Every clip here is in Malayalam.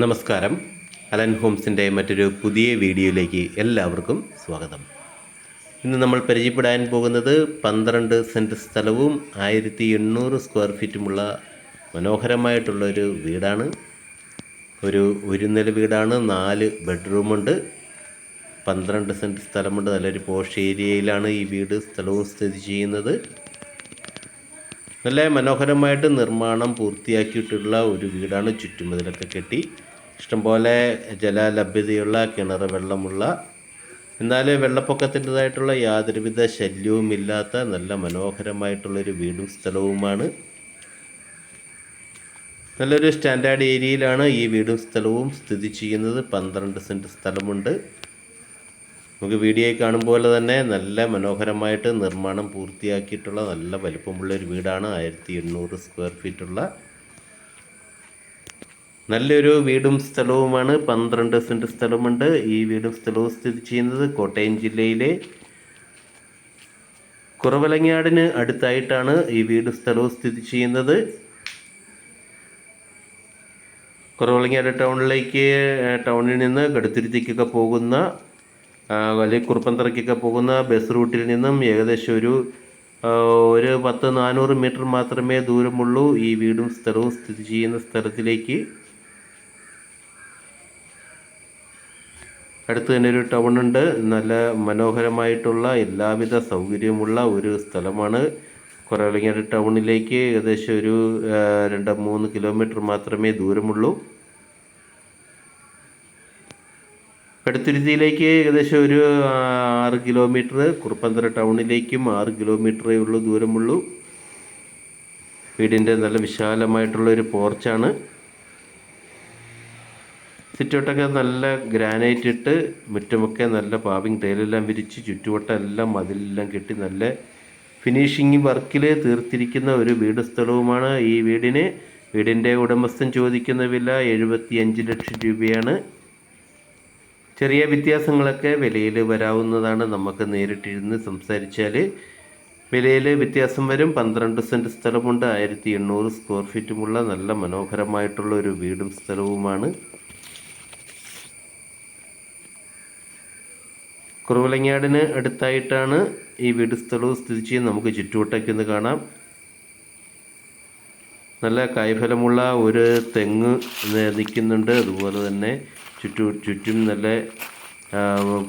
നമസ്കാരം. അലൻ ഹോംസിന്റെ മറ്റൊരു പുതിയ വീഡിയോയിലേക്ക് എല്ലാവർക്കും സ്വാഗതം. ഇന്ന് നമ്മൾ പരിചയപ്പെടാൻ പോകുന്നത് പന്ത്രണ്ട് സെന്റ് സ്ഥലവും ആയിരത്തി എണ്ണൂറ് സ്ക്വയർ ഫീറ്റുമുള്ള മനോഹരമായിട്ടുള്ളൊരു വീടാണ്. ഒരു ഒരു നില വീടാണ് നാല് ബെഡ്റൂമുണ്ട്. പന്ത്രണ്ട് സെന്റ് സ്ഥലമുണ്ട്. നല്ലൊരു പോഷ് ഏരിയയിലാണ് ഈ വീട് സ്ഥലവും സ്ഥിതി ചെയ്യുന്നത്. നല്ല മനോഹരമായിട്ട് നിർമ്മാണം പൂർത്തിയാക്കിയിട്ടുള്ള ഒരു വീടാണ് ചുറ്റുമതിലൊക്കെ കെട്ടി. ഇഷ്ടംപോലെ ജലലഭ്യതയുള്ള കിണർ വെള്ളമുള്ള എന്നാൽ വെള്ളപ്പൊക്കത്തിന്റെതായിട്ടുള്ള യാതൊരുവിധ ശല്യവുമില്ലാത്ത നല്ല മനോഹരമായിട്ടുള്ളൊരു വീടും സ്ഥലവുമാണ്. നല്ലൊരു സ്റ്റാൻഡേർഡ് ഏരിയയിലാണ് ഈ വീടും സ്ഥലവും സ്ഥിതി ചെയ്യുന്നത്. പന്ത്രണ്ട് സെന്റ് സ്ഥലമുണ്ട്. നമുക്ക് വീഡിയോയിൽ കാണുമ്പോൾ തന്നെ നല്ല മനോഹരമായിട്ട് നിർമ്മാണം പൂർത്തിയാക്കിയിട്ടുള്ള നല്ല വലിപ്പമുള്ള ഒരു വീടാണ് ആയിരത്തി എണ്ണൂറ് സ്ക്വയർ ഫീറ്റുള്ള നല്ലൊരു വീടും സ്ഥലവുമാണ്. പന്ത്രണ്ട് സെന്റ് സ്ഥലമുണ്ട്. ഈ വീടും സ്ഥലവും സ്ഥിതി ചെയ്യുന്നത് കോട്ടയം ജില്ലയിലെ കുറവലങ്ങാടിന് അടുത്തായിട്ടാണ് ഈ വീടും സ്ഥലവും സ്ഥിതി ചെയ്യുന്നത്. കുറവലങ്ങാട് ടൗണിലേക്ക് ടൗണിൽ നിന്ന് കടുത്തുരുത്തിക്കൊക്കെ പോകുന്ന അല്ലെങ്കിൽ കുറുപ്പന്തറയ്ക്കൊക്കെ പോകുന്ന ബസ് റൂട്ടിൽ നിന്നും ഏകദേശം ഒരു ഒരു പത്ത് നാനൂറ് മീറ്റർ മാത്രമേ ദൂരമുള്ളൂ ഈ വീടും സ്ഥലവും സ്ഥിതി ചെയ്യുന്ന സ്ഥലത്തിലേക്ക്. അടുത്ത് തന്നെ ഒരു ടൗൺ ഉണ്ട്. നല്ല മനോഹരമായിട്ടുള്ള എല്ലാവിധ സൗകര്യമുള്ള ഒരു സ്ഥലമാണ്. കുറേ ടൗണിലേക്ക് ഏകദേശം ഒരു രണ്ട് മൂന്ന് കിലോമീറ്റർ മാത്രമേ ദൂരമുള്ളൂ. കടുത്തുരുത്തിയിലേക്ക് ഏകദേശം ഒരു ആറ് കിലോമീറ്റർ കുറുപ്പന്തറ ടൗണിലേക്കും ആറ് കിലോമീറ്ററേ ഉള്ളൂ ദൂരമുള്ളൂ. വീടിന്റെ നല്ല വിശാലമായിട്ടുള്ള ഒരു പോർച്ചാണ്. ചുറ്റുവട്ടൊക്കെ നല്ല ഗ്രാനൈറ്റ് ഇട്ട് മുറ്റമൊക്കെ നല്ല പാവിങ് തേലെല്ലാം വിരിച്ച് ചുറ്റുവട്ടം എല്ലാം മതിലെല്ലാം കെട്ടി നല്ല ഫിനിഷിങ് വർക്കിൽ തീർത്തിരിക്കുന്ന ഒരു വീട് സ്ഥലവുമാണ് ഈ വീടിന്. വീടിന്റെ ഉടമസ്ഥൻ ചോദിക്കുന്ന വില എഴുപത്തി ലക്ഷം രൂപയാണ്. ചെറിയ വ്യത്യാസങ്ങളൊക്കെ വിലയിൽ വരാവുന്നതാണ് നമുക്ക് നേരിട്ടിരുന്ന് സംസാരിച്ചാൽ വിലയിൽ വ്യത്യാസം വരും. പന്ത്രണ്ട് സെന്റ് സ്ഥലമുണ്ട്. ആയിരത്തി എണ്ണൂറ് സ്ക്വയർ ഫീറ്റുമുള്ള നല്ല മനോഹരമായിട്ടുള്ള ഒരു വീടും സ്ഥലവുമാണ്. കുറവലങ്ങാടിന് അടുത്തായിട്ടാണ് ഈ വീട് സ്ഥലവും സ്ഥിതി ചെയ്യുന്നത്. നമുക്ക് ചുറ്റുവട്ടയ്ക്കൊന്ന് കാണാം. നല്ല കായ്ഫലമുള്ള ഒരു തെങ്ങ് നിൽക്കുന്നുണ്ട്. അതുപോലെ തന്നെ ചുറ്റു ചുറ്റും നല്ല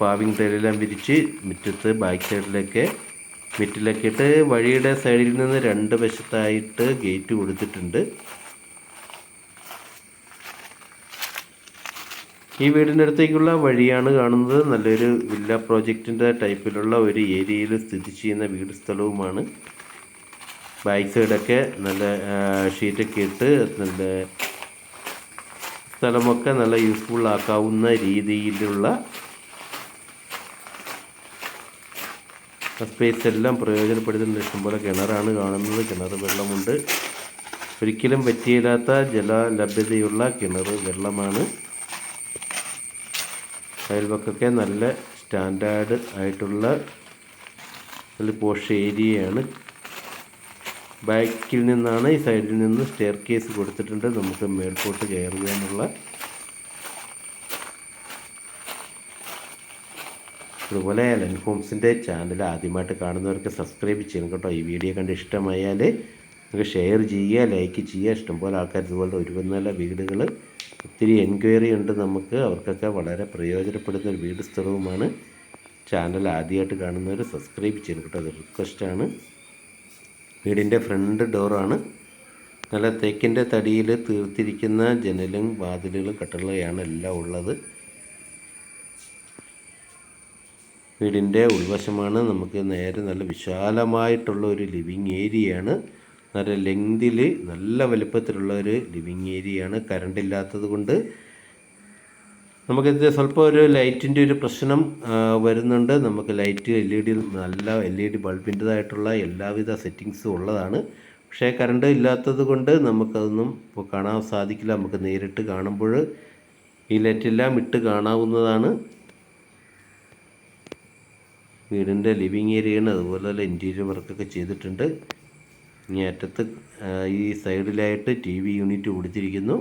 പാവിങ് തൈലെല്ലാം വിരിച്ച് മുറ്റത്ത് ബാക്ക് സൈഡിലൊക്കെ മിറ്റിലൊക്കെ ഇട്ട് വഴിയുടെ സൈഡിൽ നിന്ന് രണ്ട് വശത്തായിട്ട് ഗേറ്റ് കൊടുത്തിട്ടുണ്ട്. ഈ വീടിന്റെ അടുത്തേക്കുള്ള വഴിയാണ് കാണുന്നത്. നല്ലൊരു വില്ല പ്രോജക്റ്റിന്റെ ടൈപ്പിലുള്ള ഒരു ഏരിയയിൽ സ്ഥിതി ചെയ്യുന്ന വീട് സ്ഥലവുമാണ്. ബാക്ക് സൈഡൊക്കെ നല്ല ഷീറ്റൊക്കെ ഇട്ട് നല്ല സ്ഥലമൊക്കെ നല്ല യൂസ്ഫുൾ ആക്കാവുന്ന രീതിയിലുള്ള സ്പേസ് എല്ലാം പ്രയോജനപ്പെടുത്തുന്ന ഇഷ്ടംപോലെ കിണറാണ് കാണുന്നത്. കിണർ വെള്ളമുണ്ട്. ഒരിക്കലും പറ്റിയില്ലാത്ത ജല ലഭ്യതയുള്ള കിണർ വെള്ളമാണ്. അയൽവക്കൊക്കെ നല്ല സ്റ്റാൻഡേർഡ് ആയിട്ടുള്ള നല്ല പോഷ് ഏരിയയാണ്. ബാക്കിൽ നിന്നാണ് ഈ സൈഡിൽ നിന്ന് സ്റ്റെയർ കേസ് കൊടുത്തിട്ടുണ്ട്. നമുക്ക് മേൽപോട്ട് കയറുക എന്നുള്ള അതുപോലെ എലൻ ഹോംസിന്റെ ചാനൽ ആദ്യമായിട്ട് കാണുന്നവർക്ക് സബ്സ്ക്രൈബ് ചെയ്യണം കേട്ടോ. ഈ വീഡിയോ കണ്ട് ഇഷ്ടമായാൽ നിങ്ങൾക്ക് ഷെയർ ചെയ്യുക ലൈക്ക് ചെയ്യുക. ഇഷ്ടംപോലെ ആൾക്കാർ ഇതുപോലെ ഒരുപാട് നല്ല വീടുകൾ ഒത്തിരി എൻക്വയറി ഉണ്ട് നമുക്ക്. അവർക്കൊക്കെ വളരെ പ്രയോജനപ്പെടുന്ന ഒരു വീട് സ്ഥലവുമാണ്. ചാനൽ ആദ്യമായിട്ട് കാണുന്നവർ സബ്സ്ക്രൈബ് ചെയ്യണം കേട്ടോ. അത് റിക്വസ്റ്റാണ് വീടിന്റെ ഫ്രണ്ട് ഡോറാണ്. നല്ല തേക്കിന്റെ തടിയിൽ തീർത്തിരിക്കുന്ന ജനലും വാതിലുകളും കട്ടളയാണ് എല്ലാം ഉള്ളത്. വീടിന്റെ ഉൾവശമാണ്. നമുക്ക് നേരെ നല്ല വിശാലമായിട്ടുള്ള ഒരു ലിവിങ് ഏരിയയാണ്. നല്ല ലെങ്തിൽ നല്ല വലുപ്പത്തിലുള്ള ഒരു ലിവിങ് ഏരിയയാണ്. കറണ്ട് ഇല്ലാത്തത് കൊണ്ട് നമുക്കിത് സ്വല്പം ഒരു ലൈറ്റിന്റെ ഒരു പ്രശ്നം വരുന്നുണ്ട്. നമുക്ക് ലൈറ്റ് എൽ ഇ ഡി നല്ല എൽ ഇ ഡി ബൾബിന്റെതായിട്ടുള്ള എല്ലാവിധ സെറ്റിങ്സും ഉള്ളതാണ്. പക്ഷേ കറണ്ട് ഇല്ലാത്തത് കൊണ്ട് നമുക്കതൊന്നും ഇപ്പോൾ കാണാൻ സാധിക്കില്ല. നമുക്ക് നേരിട്ട് കാണുമ്പോൾ ഈ ലൈറ്റെല്ലാം ഇട്ട് കാണാവുന്നതാണ്. വീടിന്റെ ലിവിങ് ഏരിയയാണ്. അതുപോലെ തന്നെ ഇന്റീരിയർ വർക്കൊക്കെ ചെയ്തിട്ടുണ്ട്. ഇനി അറ്റത്ത് ഈ സൈഡിലായിട്ട് ടി വി യൂണിറ്റ് കൊടുത്തിരിക്കുന്നു.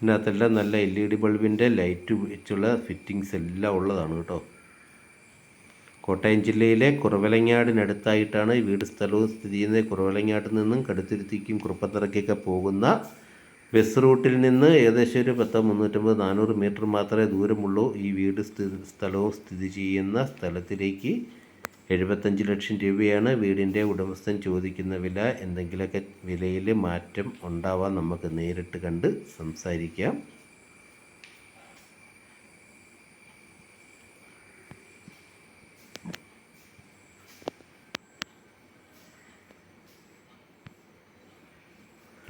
ഇതിനകത്തെല്ലാം നല്ല എൽ ഇ ഡി ബൾബിന്റെ ലൈറ്റ് വെച്ചുള്ള ഫിറ്റിങ്സ് എല്ലാം ഉള്ളതാണ് കേട്ടോ. കോട്ടയം ജില്ലയിലെ കുറവലങ്ങാടിനടുത്തായിട്ടാണ് ഈ വീട് സ്ഥലവും സ്ഥിതി ചെയ്യുന്നത്. കുറവലങ്ങാട്ടിൽ നിന്നും കടുത്തുരുത്തിക്കും കുറുപ്പത്തറയ്ക്കൊക്കെ പോകുന്ന ബസ് റൂട്ടിൽ നിന്ന് ഏകദേശം ഒരു പത്ത് മുന്നൂറ്റമ്പത് നാനൂറ് മീറ്റർ മാത്രമേ ദൂരമുള്ളൂ ഈ വീട് സ്ഥിതി സ്ഥലവും സ്ഥിതി ചെയ്യുന്ന സ്ഥലത്തിലേക്ക്. എഴുപത്തഞ്ച് ലക്ഷം രൂപയാണ് വീടിന്റെ ഉടമസ്ഥൻ ചോദിക്കുന്ന വില. എന്തെങ്കിലുമൊക്കെ വിലയിൽ മാറ്റം ഉണ്ടാവാൻ നമുക്ക് നേരിട്ട് കണ്ട് സംസാരിക്കാം.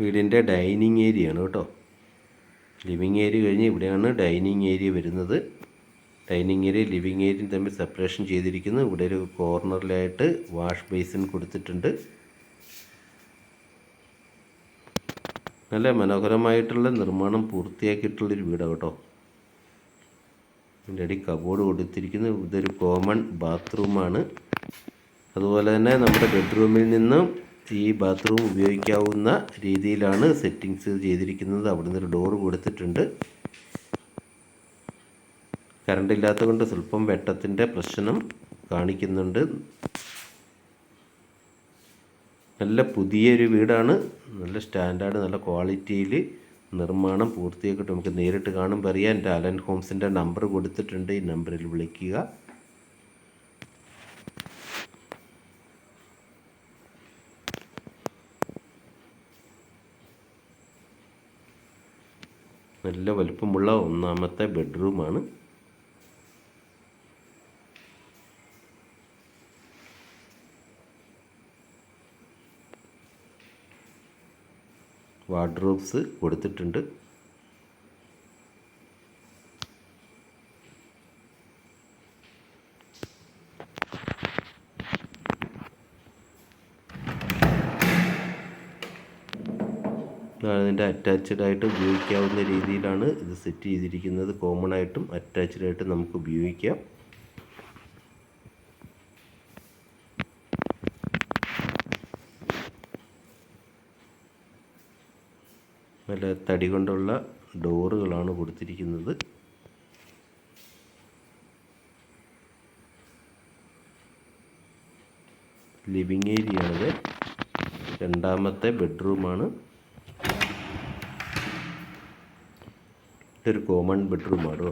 വീടിന്റെ ഡൈനിങ് ഏരിയ ആണ് കേട്ടോ. ലിവിങ് ഏരിയ കഴിഞ്ഞ് ഇവിടെയാണ് ഡൈനിങ് ഏരിയ വരുന്നത്. ഡൈനിങ് ഏരിയ ലിവിങ് ഏരിയയും തമ്മിൽ സെപ്പറേഷൻ ചെയ്തിരിക്കുന്നു. ഇവിടെ ഒരു കോർണറിലായിട്ട് വാഷ് ബേസിൻ കൊടുത്തിട്ടുണ്ട്. നല്ല മനോഹരമായിട്ടുള്ള നിർമ്മാണം പൂർത്തിയാക്കിയിട്ടുള്ളൊരു വീടാണ് കേട്ടോ. ഇതിന്റെ അടി കബോർഡ് കൊടുത്തിരിക്കുന്നു. ഇതൊരു കോമൺ ബാത്റൂമാണ്. അതുപോലെ തന്നെ നമ്മുടെ ബെഡ്റൂമിൽ നിന്നും ഈ ബാത്റൂം ഉപയോഗിക്കാവുന്ന രീതിയിലാണ് സെറ്റിങ്സ് ചെയ്തിരിക്കുന്നത്. അവിടുന്ന് ഒരു ഡോറ് കൊടുത്തിട്ടുണ്ട്. കറണ്ട് ഇല്ലാത്തത് കൊണ്ട് സ്വല്പം വെട്ടത്തിന്റെ പ്രശ്നം കാണിക്കുന്നുണ്ട്. നല്ല പുതിയൊരു വീടാണ്. നല്ല സ്റ്റാൻഡേർഡ് നല്ല ക്വാളിറ്റിയിൽ നിർമ്മാണം പൂർത്തിയാക്കിയിട്ട് നമുക്ക് നേരിട്ട് കാണുമ്പോൾ അറിയാം. എന്റെ അലൻ ഹോംസിന്റെ നമ്പർ കൊടുത്തിട്ടുണ്ട്. ഈ നമ്പറിൽ വിളിക്കുക. നല്ല വലുപ്പമുള്ള ഒന്നാമത്തെ ബെഡ്റൂമാണ്. വാർഡ്രോബ്സ് കൊടുത്തിട്ടുണ്ട്. അതിന്റെ അറ്റാച്ച്ഡ് ആയിട്ട് ഉപയോഗിക്കാവുന്ന രീതിയിലാണ് ഇത് സെറ്റ് ചെയ്തിരിക്കുന്നത്. കോമൺ ആയിട്ടും അറ്റാച്ച്ഡ് ആയിട്ടും നമുക്ക് ഉപയോഗിക്കാം നല്ല തടി കൊണ്ടുള്ള ഡോറുകളാണ് കൊടുത്തിരിക്കുന്നത്. ലിവിങ് ഏരിയ ആണിത് രണ്ടാമത്തെ ബെഡ്റൂമാണ്. ഇതൊരു കോമൺ ബെഡ്റൂമാണോ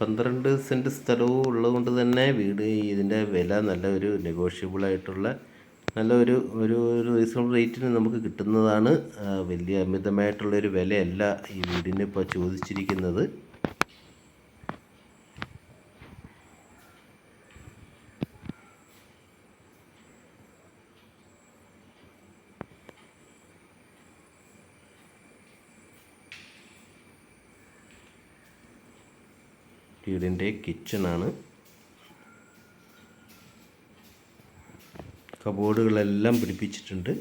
പന്ത്രണ്ട് സെന്റ് സ്ഥലവും ഉള്ളതുകൊണ്ട് തന്നെ വീട് ഇതിന്റെ വില നല്ല ഒരു നെഗോഷ്യബിൾ ആയിട്ടുള്ള നല്ല ഒരു ഒരു ഒരു റീസണബിൾ റേറ്റിന് നമുക്ക് കിട്ടുന്നതാണ്. വലിയ അമിതമായിട്ടുള്ളൊരു വിലയല്ല ഈ വീടിന് ഇപ്പോൾ ചോദിച്ചിരിക്കുന്നത്. വീടിന്റെ കിച്ചണാണ്. കബോർഡുകളെല്ലാം പിടിപ്പിച്ചിട്ടുണ്ട്.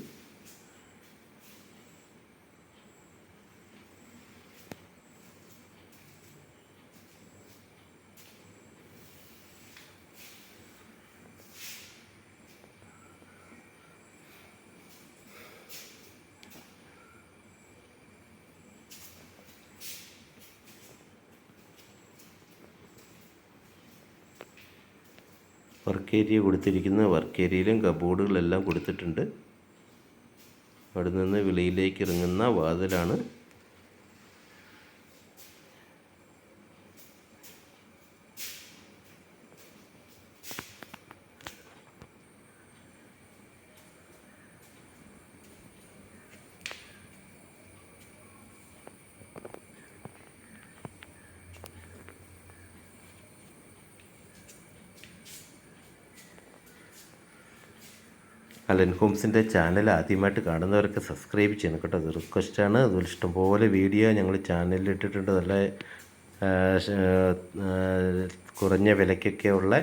വർക്ക് ഏരിയ കൊടുത്തിരിക്കുന്ന വർക്ക് ഏരിയയിലും കബോർഡുകളെല്ലാം കൊടുത്തിട്ടുണ്ട്. അവിടെ നിന്ന് വെളിയിലേക്ക് ഇറങ്ങുന്ന വാതിലാണ് അലൻ ഹോംസിന്റെ ചാനൽ ആദ്യമായിട്ട് കാണുന്നവരൊക്കെ സബ്സ്ക്രൈബ് ചെയ്യണം കേട്ടോ. അത് റിക്വസ്റ്റാണ് അതുപോലെ ഇഷ്ടംപോലെ വീഡിയോ ഞങ്ങൾ ചാനലിൽ ഇട്ടിട്ടുണ്ട്. നല്ല കുറഞ്ഞ വിലയ്ക്കൊക്കെ ഉള്ള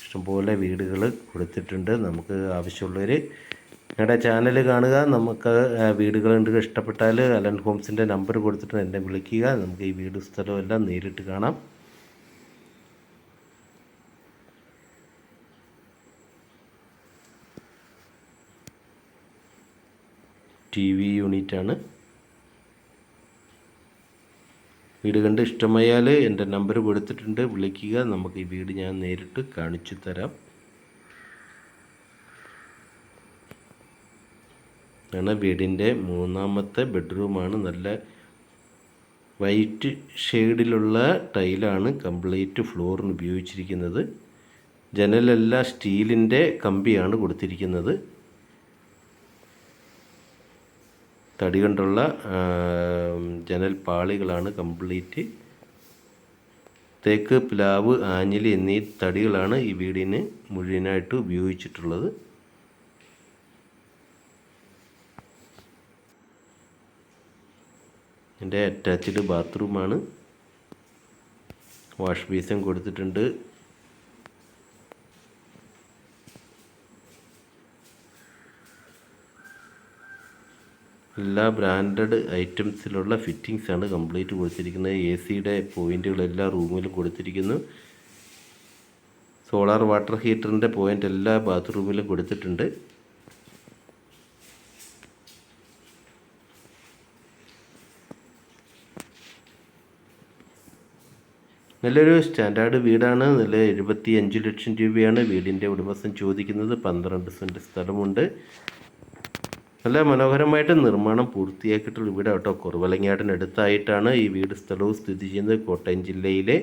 ഇഷ്ടംപോലെ വീടുകൾ കൊടുത്തിട്ടുണ്ട്. നമുക്ക് ആവശ്യമുള്ളവർ ഞങ്ങളുടെ ചാനൽ കാണുക. നമുക്ക് വീടുകൾ ഉണ്ട് ഇഷ്ടപ്പെട്ടാൽ അലൻ ഹോംസിന്റെ നമ്പർ കൊടുത്തിട്ട് എന്നെ വിളിക്കുക. നമുക്ക് ഈ വീട് സ്ഥലമെല്ലാം നേരിട്ട് കാണാം. ടി വി യൂണിറ്റാണ്. വീട് കണ്ട് ഇഷ്ടമായാൽ എന്റെ നമ്പർ കൊടുത്തിട്ടുണ്ട്. വിളിക്കുക. നമുക്ക് ഈ വീട് ഞാൻ നേരിട്ട് കാണിച്ചു തരാം. ആണ് വീടിന്റെ മൂന്നാമത്തെ ബെഡ്റൂമാണ്. നല്ല വൈറ്റ് ഷെയ്ഡിലുള്ള ടൈലാണ് കംപ്ലീറ്റ് ഫ്ലോറിന് ഉപയോഗിച്ചിരിക്കുന്നത്. ജനലെല്ലാം സ്റ്റീലിന്റെ കമ്പിയാണ് കൊടുത്തിരിക്കുന്നത്. തടി കൊണ്ടുള്ള ആ, ജനൽ പാളികളാണ് കംപ്ലീറ്റ്. തേക്ക് പ്ലാവ് ആഞ്ഞിലി എന്നീ തടികളാണ് ഈ വീടിന് മുഴുവനായിട്ട് ഉപയോഗിച്ചിട്ടുള്ളത്. എന്റെ അറ്റാച്ച്ഡ് ബാത്റൂമാണ് വാഷ് ബേസിൻ കൊടുത്തിട്ടുണ്ട്. എല്ലാ ബ്രാൻഡഡ് ഐറ്റംസിലുള്ള ഫിറ്റിങ്സ് ആണ് കംപ്ലീറ്റ് കൊടുത്തിരിക്കുന്നത്. എ സിയുടെ പോയിന്റുകൾ എല്ലാ റൂമിലും കൊടുത്തിരിക്കുന്നു. സോളാർ വാട്ടർ ഹീറ്ററിന്റെ പോയിന്റ് എല്ലാ ബാത്റൂമിലും കൊടുത്തിട്ടുണ്ട്. നല്ലൊരു സ്റ്റാൻഡേർഡ് വീടാണ്. നല്ല എഴുപത്തി അഞ്ച് ലക്ഷം രൂപയാണ് വീടിന്റെ ഉടമസ്ഥൻ ചോദിക്കുന്നത്. പന്ത്രണ്ട് സെന്റ് സ്ഥലമുണ്ട്. നല്ല മനോഹരമായിട്ട് നിർമ്മാണം പൂർത്തിയാക്കിയിട്ടുള്ള വീട് കേട്ടോ കുറവലങ്ങാടിനടുത്തായിട്ടാണ് ഈ വീട് സ്ഥലവും സ്ഥിതി ചെയ്യുന്നത്. കോട്ടയം ജില്ലയിലെ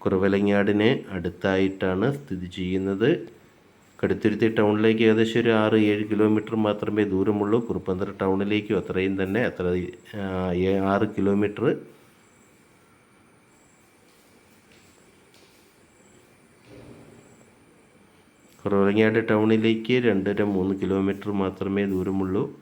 കുറവലങ്ങാടിന് അടുത്തായിട്ടാണ് സ്ഥിതി ചെയ്യുന്നത്. കടുത്തുരുത്തി ടൗണിലേക്ക് ഏകദേശം ഒരു ആറ് ഏഴ് കിലോമീറ്റർ മാത്രമേ ദൂരമുള്ളൂ. കുറുപ്പന്തറ ടൗണിലേക്കും അത്രയും തന്നെ അത്ര ആറ് കിലോമീറ്റർ കുറവലങ്ങാട് ടൗണിലേക്ക് രണ്ടര മൂന്ന് കിലോമീറ്റർ മാത്രമേ ദൂരമുള്ളൂ.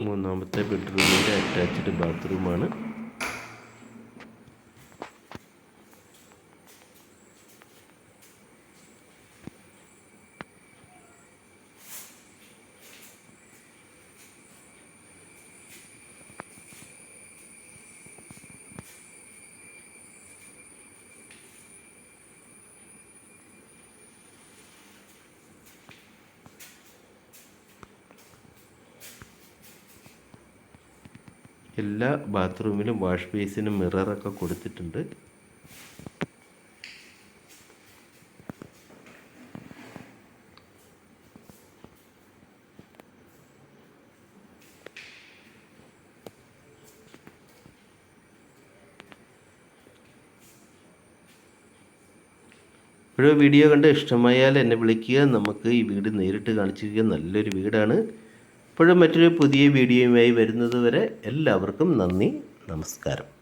മൂന്നാമത്തെ ബെഡ്റൂമിന്റെ അറ്റാച്ച്ഡ് ബാത്റൂമാണ്. എല്ലാ ബാത്റൂമിലും വാഷ് ബേസിനും മിററൊക്കെ കൊടുത്തിട്ടുണ്ട്. ഒരു വീഡിയോ കണ്ട് ഇഷ്ടമായാൽ എന്നെ വിളിക്കുക. നമുക്ക് ഈ വീട് നേരിട്ട് കാണിച്ചിരിക്കുക നല്ലൊരു വീടാണ്. ഇപ്പോഴും മറ്റൊരു പുതിയ വീഡിയോയുമായി വരുന്നത് വരെ എല്ലാവർക്കും നന്ദി നമസ്കാരം.